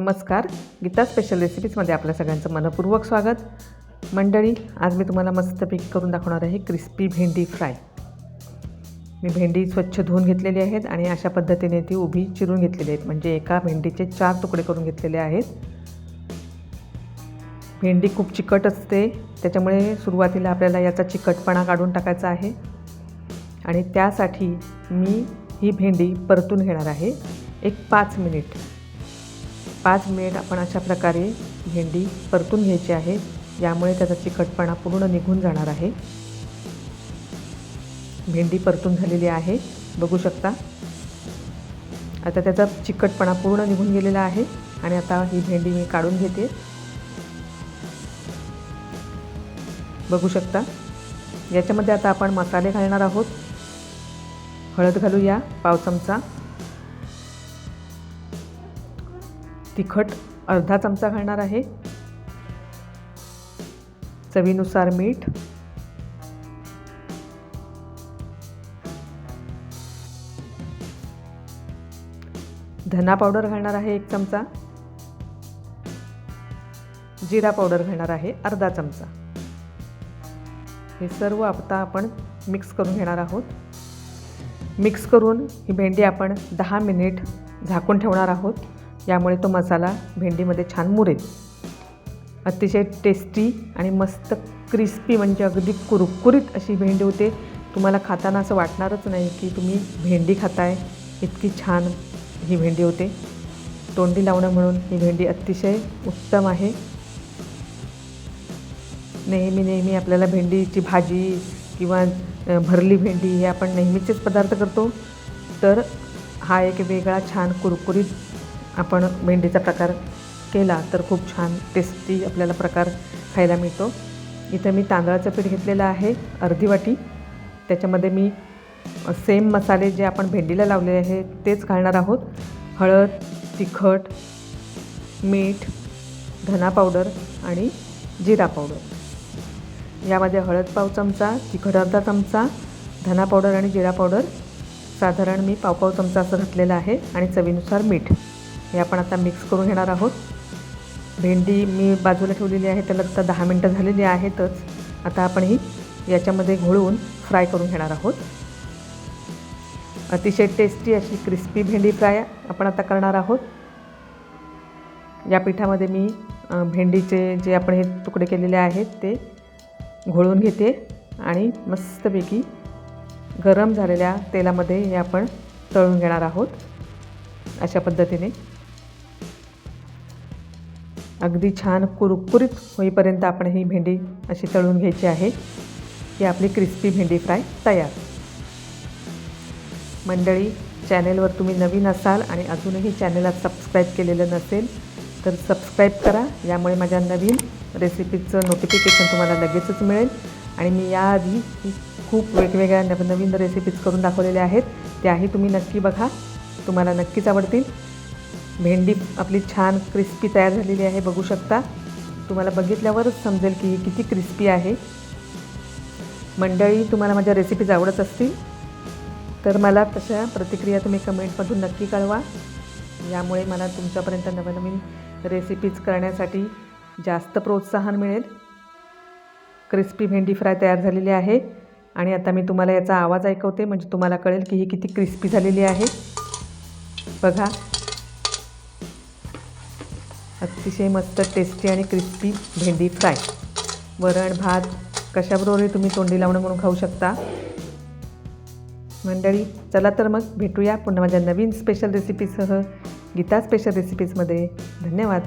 नमस्कार. गीता स्पेशल रेसिपीजमध्ये आपल्या सगळ्यांचं मनपूर्वक स्वागत. मंडळी आज मी तुम्हाला मस्तपैकी करून दाखवणार आहे क्रिस्पी भेंडी फ्राय मी भेंडी स्वच्छ धुवून घेतलेली आहेत आणि अशा पद्धतीने ती उभी चिरून घेतलेली आहेत. म्हणजे एका भेंडीचे चार तुकडे करून घेतलेले आहेत. भेंडी खूप चिकट असते. त्याच्यामुळे सुरुवातीला आपल्याला याचा चिकटपणा काढून टाकायचा आहे. आणि त्यासाठी मी ही भेंडी परतून घेणार आहे. एक पाच मिनिट. पाच मिनिट आपण अशा प्रकारे भेंडी परतून घ्यायची आहे. यामुळे त्याचा चिकटपणा पूर्ण निघून जाणार आहे. भेंडी परतून झालेली आहे. बघू शकता. आता त्याचा चिकटपणा पूर्ण निघून गेलेला आहे आणि आता ही भेंडी मी काढून घेते. बघू शकता. याच्यामध्ये आता आपण मसाले घालणार आहोत. हळद घालूया पाव चमचा. तिखट अर्धा चमचा घालणार आहे. चवीनुसार मीठ. धना पावडर घालणार आहे एक चमचा. जिरा पावडर घालणार आहे अर्धा चमचा. हे सर्व आता आपण मिक्स करून घेणार आहोत. मिक्स करून ही भेंडी आपण दहा मिनिट झाकून ठेवणार आहोत. यामुळे तो मसाला भेंडीमध्ये छान मुरेल. अतिशय टेस्टी आणि मस्त क्रिस्पी म्हणजे अगदी कुरकुरीत अशी भेंडी होते. तुम्हाला खाताना असं वाटणारच नाही की तुम्ही भेंडी खाताय इतकी छान ही भेंडी होते. तोंडी लावणं म्हणून ही भेंडी अतिशय उत्तम आहे. नेहमी नेहमी आपल्याला भेंडीची भाजी किंवा भरली भेंडी हे आपण नेहमीचेच पदार्थ करतो. तर हा एक वेगळा छान कुरकुरीत आपण भेंडीचा प्रकार केला तर खूप छान टेस्टी आपल्याला प्रकार खायला मिळतो. इथं मी तांदळाचं पीठ घेतलेलं आहे अर्धी वाटी. त्याच्यामध्ये मी सेम मसाले जे आपण भेंडीला लावलेले आहे तेच घालणार आहोत. हळद तिखट मीठ धना पावडर आणि जिरा पावडर. यामध्ये हळद पाव चमचा तिखट अर्धा चमचा धना पावडर आणि जिरा पावडर. साधारण मी पाव पाव चमचा असं घातलेलं आहे आणि चवीनुसार मीठ. हे आपण आता मिक्स करून घेणार आहोत. भेंडी मी बाजूला ठेवलेली आहे त्याला आता दहा मिनटं झालेली आहेतच. आता आपण ही याच्यामध्ये घोळून फ्राय करून घेणार आहोत. अतिशय टेस्टी अशी क्रिस्पी भेंडी फ्राय आपण आता करणार आहोत. या पिठामध्ये मी भेंडीचे जे आपण हे तुकडे केलेले आहेत ते घोळून घेते आणि मस्तपैकी गरम झालेल्या तेलामध्ये हे आपण तळून घेणार आहोत. अशा पद्धतीने. अगदी छान कुरकुरीत होईपर्यंत आपण ही भेंडी अशी तळून घ्यायची आहे. ही आपली क्रिस्पी भेंडी फ्राय तयार. मंडळी चॅनेलवर तुम्ही नवीन असाल आणि अजूनही चॅनेलला सबस्क्राईब केलेलं नसेल तर सबस्क्राईब करा. यामुळे माझ्या नवीन रेसिपीचं नोटिफिकेशन तुम्हाला लगेचच मिळेल. आणि मी याआधी खूप वेगवेगळ्या नवनवीन रेसिपीज करून दाखवलेल्या आहेत. त्याही तुम्ही नक्की बघा. तुम्हाला नक्कीच आवडतील. भेंडी आपली छान क्रिस्पी तयार झालेली आहे बघू शकता. तुम्हाला बघितल्यावरच समजेल की ही किती क्रिस्पी आहे. मंडळी तुम्हाला माझ्या रेसिपीज आवडत असतील तर मला तशा प्रतिक्रिया तुम्ही कमेंटमधून नक्की कळवा. यामुळे मला तुमच्यापर्यंत नवनवीन रेसिपीज करण्यासाठी जास्त प्रोत्साहन मिळेल. क्रिस्पी भेंडी फ्राय तयार झालेली आहे. आणि आता मी तुम्हाला याचा आवाज ऐकवते म्हणजे तुम्हाला कळेल की ही किती क्रिस्पी झालेली आहे. बघा अतिशय मस्त टेस्टी आणि क्रिस्पी भेंडी फ्राय वरण भात कशाबरोबरही तुम्ही तोंडी लावणं म्हणून खाऊ शकता. मंडळी चला तर मग भेटूया पुन्हा माझ्या नवीन स्पेशल रेसिपीसह गीता स्पेशल रेसिपीजमध्ये धन्यवाद.